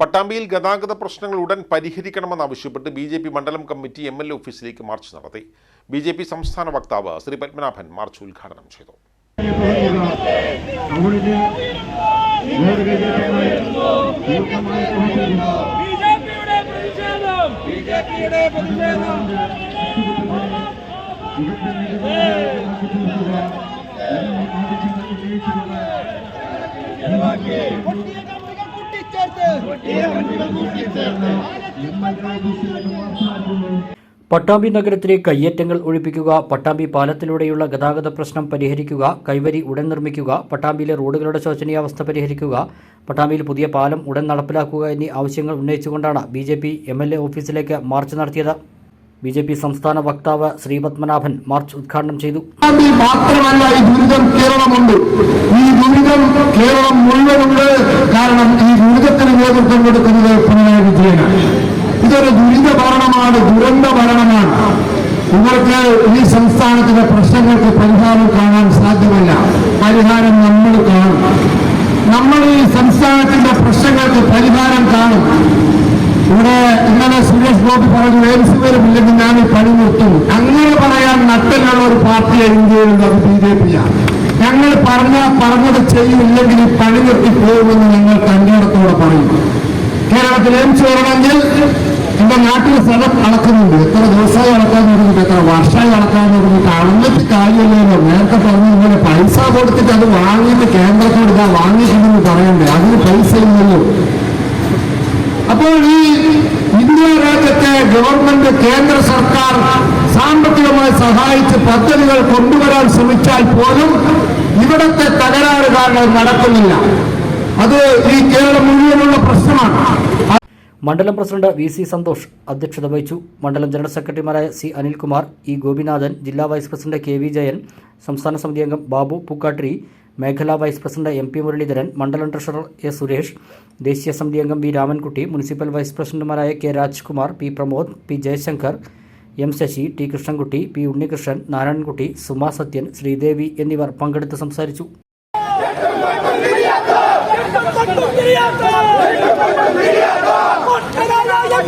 പട്ടാമ്പിയിൽ ഗതാഗത പ്രശ്നങ്ങൾ ഉടൻ പരിഹരിക്കണമെന്നാവശ്യപ്പെട്ട് ബി ജെ പി മണ്ഡലം കമ്മിറ്റി എം എൽ എ ഓഫീസിലേക്ക് മാർച്ച് നടത്തി. ബി ജെ പി സംസ്ഥാന വക്താവ് ശ്രീ പത്മനാഭൻ മാർച്ച് ഉദ്ഘാടനം ചെയ്തു. പ്രതിഷേധം പട്ടാമ്പി നഗരത്തിലെ കയ്യേറ്റങ്ങൾ ഒഴിപ്പിക്കുക പട്ടാമ്പി പാലത്തിലൂടെയുള്ള ഗതാഗത പ്രശ്നം പരിഹരിക്കുക കൈവരി ഉടൻ നിർമ്മിക്കുക പട്ടാമ്പിയിലെ റോഡുകളുടെ ശോചനീയാവസ്ഥ പരിഹരിക്കുക പട്ടാമ്പിയിൽ പുതിയ പാലം ഉടൻ നടപ്പിലാക്കുക എന്നീ ആവശ്യങ്ങൾ ഉന്നയിച്ചുകൊണ്ടാണ് B J P M L A ഓഫീസിലേക്ക് മാർച്ച് നടത്തിയത്. ബി ജെ പി സംസ്ഥാന വക്താവ് ശ്രീ പത്മനാഭൻ മാർച്ച് ഉദ്ഘാടനം ചെയ്തു. മാത്രമല്ല ഈ ദുരിതം കേരളമുണ്ട്. ഈ ദുരിതം കേരളം മുഴുവനുണ്ട്. കാരണം ഈ നേതൃത്വം കൊടുക്കുന്നത് പിണറായി വിജയനാണ്. ഇതൊരു ദുരിത ഭരണമാണ് ദുരന്ത ഭരണമാണ്. ഇവർക്ക് ഈ സംസ്ഥാനത്തിന്റെ പ്രശ്നങ്ങൾക്ക് പരിഹാരം കാണാൻ സാധ്യമല്ല. പരിഹാരം നമ്മൾ കാണും. നമ്മൾ ഈ സംസ്ഥാനത്തിന്റെ പ്രശ്നങ്ങൾക്ക് പരിഹാരം കാണും. ഇവിടെ ഇന്നലെ സുരേഷ് ഗോപി പറഞ്ഞു എംസി ഇല്ലെങ്കിൽ ഞാൻ ഈ പണി നിർത്തും. അങ്ങനെ പറയാൻ നട്ടലുള്ള ഒരു പാർട്ടിയെ ഇന്ത്യയിലുള്ളത് അത് ബി ജെ പിയാണ് ഞങ്ങൾ പറഞ്ഞ പറഞ്ഞത് ചെയ്യില്ലെങ്കിൽ ഈ പണി നിർത്തി പോകുമെന്ന് ഞങ്ങൾ കണ്ടോടത്തോടെ പറയും. കേരളത്തിൽ എംസി വരണമെങ്കിൽ എന്റെ നാട്ടിൽ സ്ഥലം അളക്കുന്നുണ്ട്. എത്ര ദിവസമായി അളക്കാൻ തുടങ്ങിയിട്ട് എത്ര വർഷമായി അളക്കാൻ തുടങ്ങിയിട്ട് അളന്നിട്ട് കാര്യമില്ലല്ലോ നേരത്തെ പറഞ്ഞു ഇങ്ങനെ പൈസ കൊടുത്തിട്ട് അത് വാങ്ങിയിട്ട് കേന്ദ്രത്തോട് ഇതാ വാങ്ങിയിട്ടുണ്ടെന്ന് പറയണ്ടേ? അതിന് പൈസ ഇല്ലല്ലോ. അപ്പോൾ ഈ ഇന്ത്യ രാജ്യത്തെ ഗവൺമെന്റ് കേന്ദ്ര സർക്കാർ സാമ്പത്തികമായി സഹായിച്ച് പദ്ധതികൾ കൊണ്ടുവരാൻ ശ്രമിച്ചാൽ പോലും ഇവിടത്തെ തകരാറ് നടക്കുന്നില്ല. അത് ഈ കേരളം മുഴുവനുള്ള പ്രശ്നമാണ്. മണ്ഡലം പ്രസിഡന്റ് വി സി സന്തോഷ് അധ്യക്ഷത വഹിച്ചു. മണ്ഡലം ജനറൽ സെക്രട്ടറിമാരായ സി അനിൽകുമാർ ഇ ഗോപിനാഥൻ ജില്ലാ vice president K V Jayan സംസ്ഥാന സമിതി അംഗം ബാബു പൂക്കാട്ടിരി മേഖലാ vice president M P Muraleedharan മണ്ഡലം ട്രഷറർ എ സുരേഷ് ദേശീയ സമിതി അംഗം വി രാമൻകുട്ടി മുനിസിപ്പൽ വൈസ് പ്രസിഡന്റുമാരായ K Rajkumar P Pramod P Jayashankar M Sasi T Krishnankutty P Unnikrishnan Narayanankutty Suma Sathyan Sreedevi എന്നിവർ പങ്കെടുത്ത് സംസാരിച്ചു.